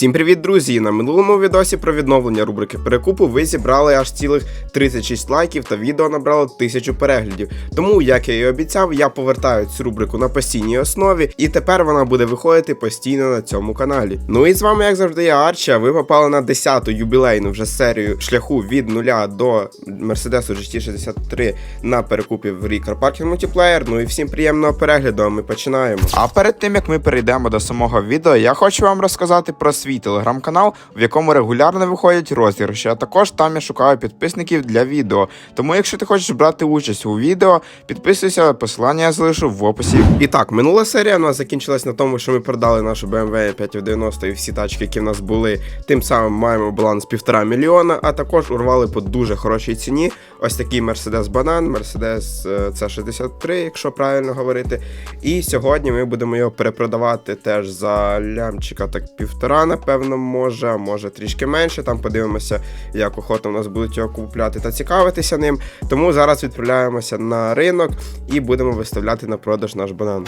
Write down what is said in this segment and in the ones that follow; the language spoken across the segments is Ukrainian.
Всім привіт, друзі! На минулому відосі про відновлення рубрики перекупу ви зібрали аж цілих 36 лайків та відео набрало 1000 переглядів. Тому, як я і обіцяв, я повертаю цю рубрику на постійній основі, і тепер вона буде виходити постійно на цьому каналі. Ну і з вами, як завжди, я Арчі, а ви попали на 10-ту юбілейну вже серію шляху від нуля до Mercedes GT63 на перекупі в Рікар Паркінг Multiplayer. Ну і всім приємного перегляду, а ми починаємо. А перед тим як ми перейдемо до самого відео, я хочу вам розказати про свій телеграм-канал, в якому регулярно виходять розіграші. А також там я шукаю підписників для відео. Тому, якщо ти хочеш брати участь у відео, підписуйся, посилання я залишу в описі. І так, минула серія у нас закінчилась на тому, що ми продали нашу BMW 590 і всі тачки, які в нас були. Тим самим маємо баланс півтора мільйона, а також урвали по дуже хорошій ціні. Ось такий Mercedes Банан, Mercedes е, C63, якщо правильно говорити. І сьогодні ми будемо його перепродавати теж за лямчика, так півтора, напевно, може, а може трішки менше. Там подивимося, як охота у нас будуть його купляти та цікавитися ним. Тому зараз відправляємося на ринок і будемо виставляти на продаж наш банан.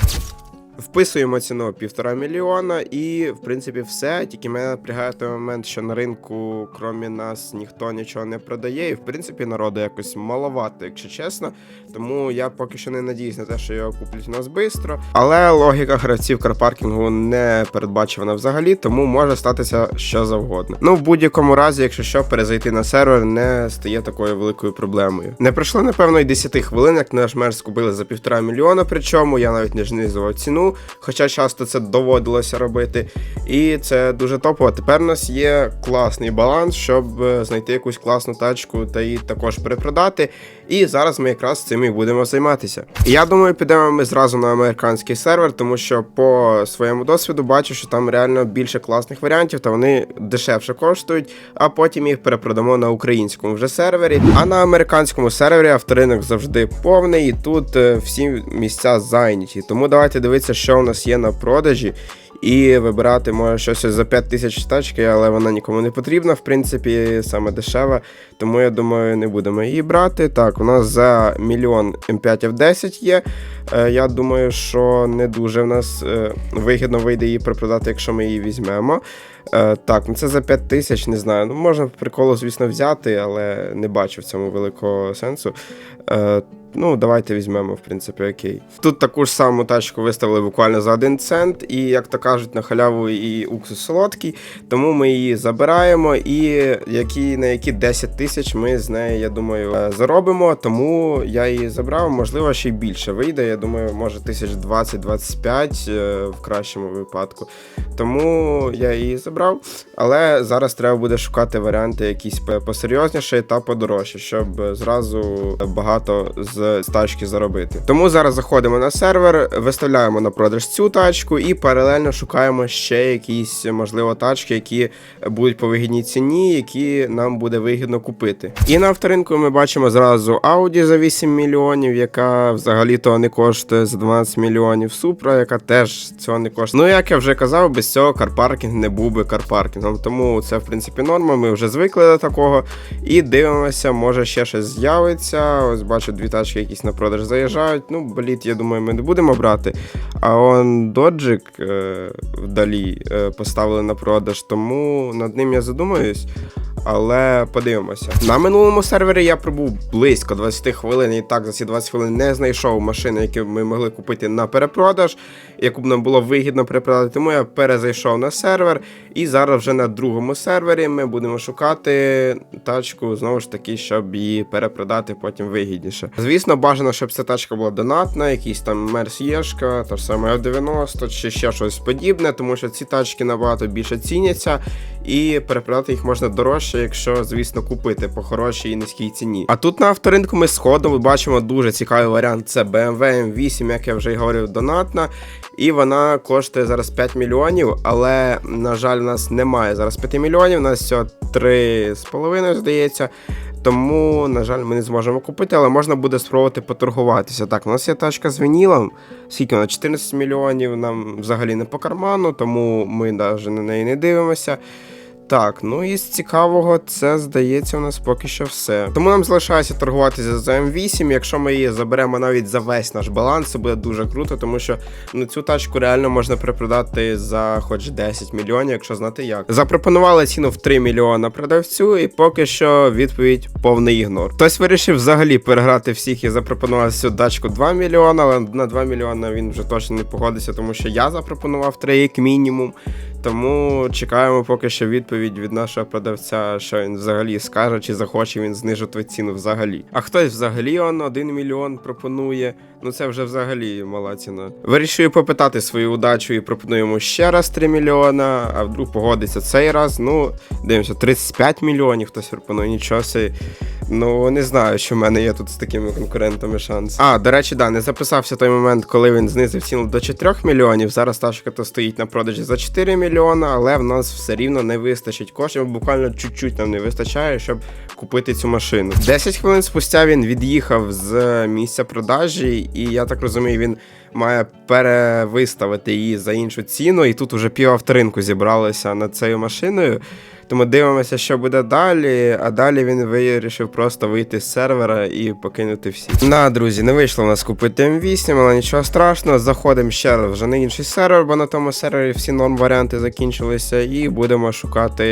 Вписуємо ціну півтора мільйона, і в принципі все. Тільки мене напрягає той момент, що на ринку, крім нас, ніхто нічого не продає. І в принципі народу якось маловато, якщо чесно. Тому я поки що не надіюсь на те, що його куплять у нас швидко. Але логіка гравців карпаркінгу не передбачена взагалі, тому може статися що завгодно. Ну, в будь-якому разі, якщо що, перезайти на сервер не стає такою великою проблемою. Не пройшло, напевно, і 10 хвилин, як наш мер скупили за півтора мільйона, причому я навіть не знизував ціну хоча часто це доводилося робити. І це дуже топово. Тепер у нас є класний баланс, щоб е, знайти якусь класну тачку та її також перепродати. І зараз ми якраз цим і будемо займатися. Я думаю, підемо ми зразу на американський сервер, тому що по своєму досвіду бачу, що там реально більше класних варіантів, та вони дешевше коштують, а потім їх перепродамо на українському вже сервері. А на американському сервері авторинок завжди повний, і тут е, всі місця зайняті. Тому давайте дивитися, що у нас є на продажі. І вибирати може щось за 5 тисяч тачки, але вона нікому не потрібна, в принципі, саме дешева. Тому я думаю, не будемо її брати. Так, у нас за мільйон М5 F10 є. Е, Я думаю, що не дуже в нас е, вигідно вийде її припродати, якщо ми її візьмемо. Е, Так, ну це за 5 тисяч, не знаю. Ну, можна приколу, звісно, взяти, але не бачу в цьому великого сенсу. Е, Ну, давайте візьмемо, в принципі, окей. Тут таку ж саму тачку виставили буквально за 1 цент, і, як то кажуть, на халяву і уксус солодкий, тому ми її забираємо, і які, на які 10 тисяч ми з неї, я думаю, е, заробимо. Тому я її забрав, можливо, ще й більше вийде. Я думаю, може тисяч 20-25 е, в кращому випадку. Тому я її забрав. Але зараз треба буде шукати варіанти якісь посерйозніші та подорожчі, щоб зразу багато з тачки заробити. Тому зараз заходимо на сервер, виставляємо на продаж цю тачку і паралельно шукаємо ще якісь, можливо, тачки, які будуть по вигідній ціні, які нам буде вигідно купити. І на авторинку ми бачимо зразу Audi за 8 мільйонів, яка взагалі-то не коштує за 12 мільйонів. Supra, яка теж цього не коштує. Ну, як я вже казав, без цього карпаркінг не був би карпаркінгом. Тому це, в принципі, норма. Ми вже звикли до такого. І дивимося, може ще щось з'явиться. Ось бачу дві тачки якісь на продаж заїжджають. Ну, боліт, я думаю, ми не будемо брати. А он доджик е, вдалі е, поставили на продаж, тому над ним я задумаюсь. Але подивимося. На минулому сервері я пробув близько 20 хвилин, і так за ці 20 хвилин не знайшов машини, які ми могли купити на перепродаж, яку б нам було вигідно перепродати. Тому я перезайшов на сервер. І зараз вже на другому сервері ми будемо шукати тачку, знову ж таки, щоб її перепродати потім вигідніше. Звісно, бажано, щоб ця тачка була донатна, якийсь там Мерс Єшка, та ж саме F90 чи ще щось подібне, тому що ці тачки набагато більше ціняться, і перепродати їх можна дорожче, якщо, звісно, купити по хорошій і низькій ціні. А тут на авторинку ми сходом бачимо дуже цікавий варіант. Це BMW M8, як я вже й говорив, донатна. І вона коштує зараз 5 мільйонів, але, на жаль, у нас немає зараз 5 мільйонів, у нас всього 3,5, здається. Тому, на жаль, ми не зможемо купити, але можна буде спробувати поторгуватися. Так, у нас є тачка з вінілом, скільки вона 14 мільйонів, нам взагалі не по карману, тому ми навіть на неї не дивимося. Так, ну і з цікавого, це здається у нас поки що все. Тому нам залишається торгуватися за М8. Якщо ми її заберемо навіть за весь наш баланс, це буде дуже круто, тому що ну, цю тачку реально можна перепродати за хоч 10 мільйонів, якщо знати як. Запропонували ціну в 3 мільйона продавцю, і поки що відповідь повний ігнор. Хтось вирішив взагалі переграти всіх і запропонував цю тачку 2 мільйона, але на 2 мільйона він вже точно не погодиться, тому що я запропонував 3 як мінімум. Тому чекаємо поки що відповідь від нашого продавця, що він взагалі скаже, чи захоче він знижувати ціну взагалі. А хтось взагалі он 1 мільйон пропонує. Ну це вже взагалі мала ціна. Вирішую попитати свою удачу і пропоную йому ще раз 3 мільйона, а вдруг погодиться цей раз. Ну, дивимося, 35 мільйонів хтось пропонує, нічого собі. Ну, не знаю, що в мене є тут з такими конкурентами шанс. А, до речі, да, не записався той момент, коли він знизив ціну до 4 мільйонів. Зараз тачка то стоїть на продажі за 4 мільйона, але в нас все рівно не вистачить коштів. Буквально чуть-чуть нам не вистачає, щоб купити цю машину. 10 хвилин спустя він від'їхав з місця продажі, і я так розумію, він має перевиставити її за іншу ціну. І тут уже півавторинку зібралося над цією машиною. Тому дивимося, що буде далі. А далі він вирішив просто вийти з сервера і покинути всі. На, друзі, не вийшло в нас купити М8, але нічого страшного. Заходимо ще раз вже на інший сервер, бо на тому сервері всі норм варіанти закінчилися. І будемо шукати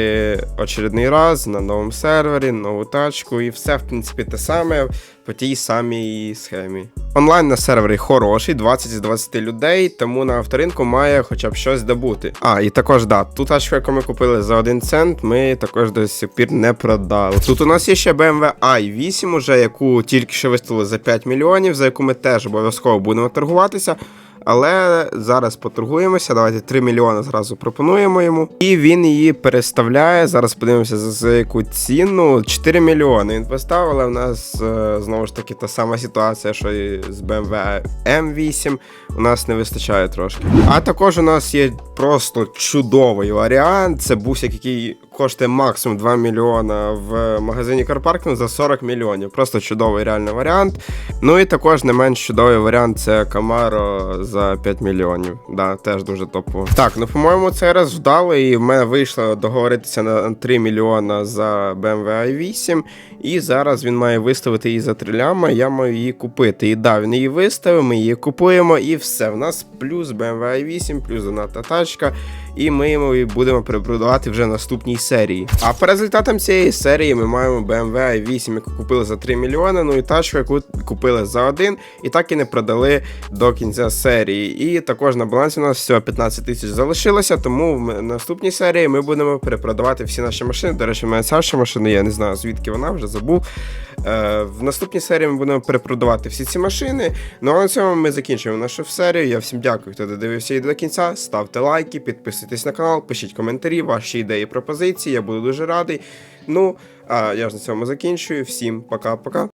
очередний раз на новому сервері, нову тачку, і все, в принципі, те саме по тій самій схемі. Онлайн на сервері хороший, 20 з 20 людей, тому на авторинку має хоча б щось добути. А, і також да, ту тачку, яку ми купили за 1 цент, ми також до сих пір не продали. Тут у нас є ще BMW i8, уже, яку тільки що виставили за 5 мільйонів, за яку ми теж обов'язково будемо торгуватися. Але зараз поторгуємося. Давайте 3 мільйони зразу пропонуємо йому. І він її переставляє. Зараз подивимося за, яку ціну. 4 мільйони він поставив, але в нас е, знову ж таки та сама ситуація, що і з BMW M8. У нас не вистачає трошки. А також у нас є просто чудовий варіант. Це бусик, який коштує максимум 2 мільйона в магазині Carparking за 40 мільйонів. Просто чудовий реальний варіант. Ну і також не менш чудовий варіант це Camaro за 5 мільйонів. Да, теж дуже топово. Так, ну по-моєму, цей раз вдало, і в мене вийшло договоритися на 3 мільйона за BMW i8. І зараз він має виставити її за 3 ляма, я маю її купити. І да, він її виставив, ми її купуємо, і все. В нас плюс BMW i8, плюс донатна тачка. І ми йому будемо перепродавати вже в наступній серії. А по результатам цієї серії ми маємо BMW i8, яку купили за 3 мільйони, ну і тачку, яку купили за 1, і так і не продали до кінця серії. І також на балансі у нас всього 15 тисяч залишилося, тому в наступній серії ми будемо перепродавати всі наші машини. До речі, в мене ця машина, я не знаю звідки вона, вже забув. Е, в наступній серії ми будемо перепродавати всі ці машини. Ну а на цьому ми закінчуємо нашу серію. Я всім дякую, хто додивився її до кінця. Ставте лайки, підписуйтесь на канал, пишіть коментарі, ваші ідеї, пропозиції. Я буду дуже радий. Ну, а я ж на цьому закінчую. Всім пока-пока.